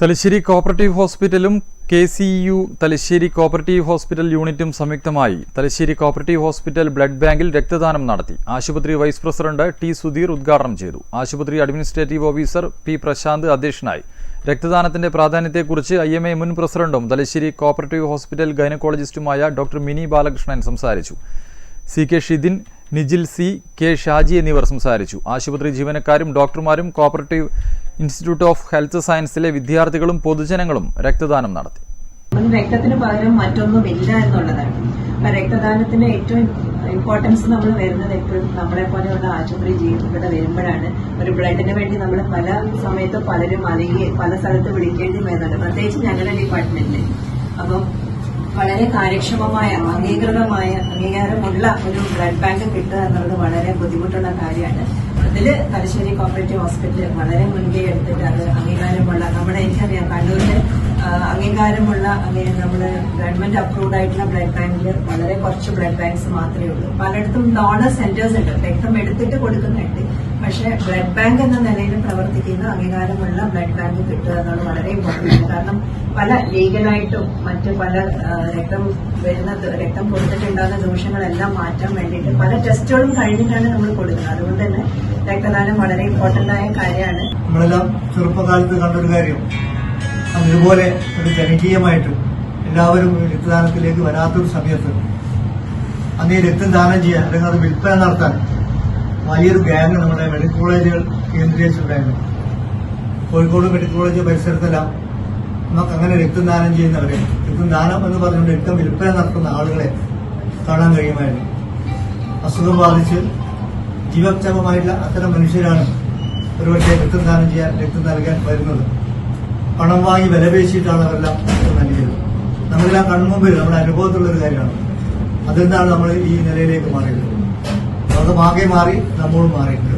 Thalassery cooperative ഹോസ്പിറ്റലും K C U Thalassery cooperative hospital യൂണിറ്റും സംയുക്തമായി തലശ്ശേരി കോപ്പറേറ്റീവ് ഹോസ്പിറ്റൽ ബ്ലഡ് ബാങ്കിൽ രക്തദാനം നടത്തി. ആശുപത്രി വൈസ് പ്രസിഡന്റ് ടി സുധീർ ഉദ്ഘാടനം ചെയ്തു. ആശുപത്രി അഡ്മിനിസ്ട്രേറ്റീവ് ഓഫീസർ പി പ്രശാന്ത് അധ്യക്ഷനായി. രക്തദാനത്തിന്റെ പ്രാധാന്യത്തെക്കുറിച്ച് ഐ എം എ മുൻ പ്രസിഡന്റും തലശ്ശേരി കോപ്പറേറ്റീവ് ഹോസ്പിറ്റൽ ഗൈനക്കോളജിസ്റ്റുമായ ഡോക്ടർ മിനി ബാലകൃഷ്ണൻ സംസാരിച്ചു. C K Shidin Nijil C K Shaji എന്നിവർ സംസാരിച്ചു. ആശുപത്രി ജീവനക്കാരും ഡോക്ടർമാരും കോപ്പറേറ്റീവ് ഇൻസ്റ്റിറ്റ്യൂട്ട് ഓഫ് ഹെൽത്ത് സയൻസിലെ വിദ്യാർത്ഥികളും പൊതുജനങ്ങളും രക്തദാനം നടത്തി. രക്തത്തിന് പകരം മറ്റൊന്നുമില്ല എന്നുള്ളതാണ്. രക്തദാനത്തിന് രക്തദാനത്തിന്റെ ഏറ്റവും ഇമ്പോർട്ടൻസ് നമ്മൾ വരുന്നത് എപ്പോഴും നമ്മളെ പോലെയുള്ള ആശുപത്രി ജീവിതത്തിലൂടെ വരുമ്പോഴാണ്. ഒരു ബ്ലഡിന് വേണ്ടി നമ്മൾ പല സമയത്ത് പലരും അല്ലെങ്കിൽ പല സ്ഥലത്ത് വിളിക്കേണ്ടി വരുന്നുണ്ട്. പ്രത്യേകിച്ച് ഞങ്ങളുടെ ഡിപ്പാർട്ട്മെന്റിൽ അപ്പം വളരെ കാര്യക്ഷമമായ അംഗീകൃതമായ അംഗീകാരമുള്ള ഒരു ബ്ലഡ് ബാങ്ക് കിട്ടുക എന്നുള്ളത് വളരെ ബുദ്ധിമുട്ടുള്ള കാര്യമാണ്. അതിൽ തലശ്ശേരി കോപ്പറേറ്റീവ് ഹോസ്പിറ്റൽ വളരെ മുൻകൈ എടുത്തിട്ട് അത് അംഗീകാരമുള്ള നമ്മുടെ അംഗീകാരമുള്ള അല്ലെങ്കിൽ നമ്മുടെ ഗവൺമെന്റ് അപ്രൂവ്ഡ് ആയിട്ടുള്ള ബ്ലഡ് ബാങ്കിൽ വളരെ കുറച്ച് ബ്ലഡ് ബാങ്ക്സ് മാത്രമേ ഉള്ളൂ. പലയിടത്തും ഡോണർ സെന്റേഴ്സ് ഉണ്ട്. രക്തം എടുത്തിട്ട് കൊടുക്കുന്നുണ്ട്. പക്ഷേ ബ്ലഡ് ബാങ്ക് എന്ന നിലയിൽ പ്രവർത്തിക്കുന്ന അംഗീകാരമുള്ള ബ്ലഡ് ബാങ്ക് കിട്ടുക എന്നുള്ളത് വളരെ ഇമ്പോർട്ടന്റ് ആണ്. കാരണം പല ലീഗലായിട്ടും മറ്റ് പല രക്തം വരുന്ന രക്തം കൊടുത്തിട്ടുണ്ടാകുന്ന ദോഷങ്ങളെല്ലാം മാറ്റാൻ വേണ്ടിയിട്ട് പല ടെസ്റ്റുകളും കഴിഞ്ഞിട്ടാണ് നമ്മൾ കൊടുക്കുന്നത്. അതുകൊണ്ട് തന്നെ രക്തദാനം വളരെ ഇമ്പോർട്ടന്റ് ആയ കാര്യമാണ്. നമ്മളെല്ലാം ചെറുപ്പകാലത്ത് കണ്ടൊരു കാര്യം. അന്ന് ഇതുപോലെ ഒരു ജനകീയമായിട്ട് എല്ലാവരും രക്തദാനത്തിലേക്ക് വരാത്തൊരു സമയത്ത് അന്ന് ഈ രക്തം ദാനം ചെയ്യാൻ അല്ലെങ്കിൽ അത് വിൽപ്പന നടത്താൻ വലിയൊരു ഗ്യാങ് നമ്മുടെ മെഡിക്കൽ കോളേജുകൾ കേന്ദ്രീകരിച്ചിട്ടുണ്ടായിരുന്നു. കോഴിക്കോട് മെഡിക്കൽ കോളേജ് പരിസരത്തെല്ലാം നമുക്ക് അങ്ങനെ രക്തം ദാനം ചെയ്യുന്നവരെ രക്തം ദാനം എന്ന് പറഞ്ഞുകൊണ്ട് രക്തം വിൽപ്പന നടത്തുന്ന ആളുകളെ കാണാൻ കഴിയുമായിരുന്നു. അസുഖം ബാധിച്ച് ജീവക്ഷമമായിട്ടുള്ള അത്തരം മനുഷ്യരാണ് ഒരുപക്ഷെ രക്തം ദാനം ചെയ്യാൻ രക്തം നൽകാൻ വരുന്നത്. പണം വാങ്ങി വിലപേശിയിട്ടാണ് അവരെല്ലാം നൽകിയത് നമ്മളെല്ലാം കൺമുമ്പിൽ നമ്മുടെ അനുഭവത്തിലുള്ള ഒരു കാര്യമാണ്. അതെന്താണ് നമ്മൾ ഈ നിലയിലേക്ക് മാറിയത്? ലോകമാകെ മാറി നമ്മളും മാറിയിട്ടുണ്ട്.